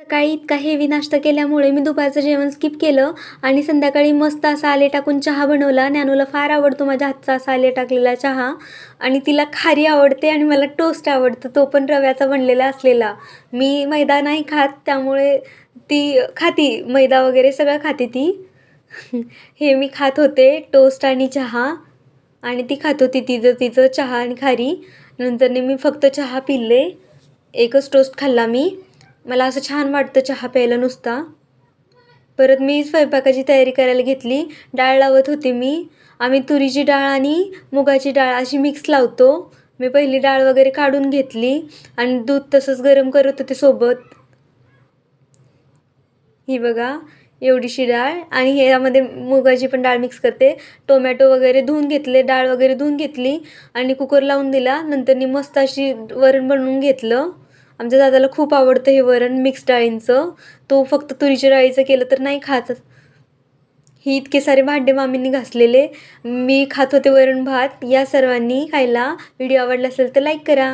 सकाळी इतका हेवी नाश्ता केल्यामुळे मी दुपारचं जेवण स्किप केलं आणि संध्याकाळी मस्त असा आले टाकून चहा बनवला. नॅनूला फार आवडतो माझ्या हातचा असा आले टाकलेला चहा आणि तिला खारी आवडते आणि मला टोस्ट आवडतं. तो पण रव्याचा बनलेला असलेला. मी मैदा नाही खात त्यामुळे ती खाती. मैदा वगैरे सगळं खाते ती. हे मी खात होते टोस्ट आणि चहा. आणि ती खात होती तिचं तिचं चहा आणि खारी. नंतरने मी फक्त चहा पिले एकच टोस्ट खाल्ला मी. मला असं छान वाटतं चहा प्यायला नुसता. परत मी स्वयंपाकाची तयारी करायला घेतली. डाळ लावत होते मी. आम्ही तुरीची डाळ आणि मुगाची डाळ अशी मिक्स लावतो. मी पहिली डाळ वगैरे काढून घेतली आणि दूध तसंच गरम करत होते सोबत. ही बघा एवढीशी डाळ आणि ह्यामध्ये मुगाची पण डाळ मिक्स करते. टोमॅटो वगैरे धुवून घेतले डाळ वगैरे धुवून घेतली आणि कुकर लावून दिला. नंतरनी मस्त अशी वरण बनवून घेतलं. आमच्या दादाला खूप आवडतं हे वरण मिक्स डाळींचं. तो फक्त तुरीच्या डाळीचं केलं तर नाही खात. ही इतके सारे भांडे मामींनी घासलेले. मी खात होते वरण भात. या सर्वांनी खायला. व्हिडिओ आवडला असेल तर लाईक करा.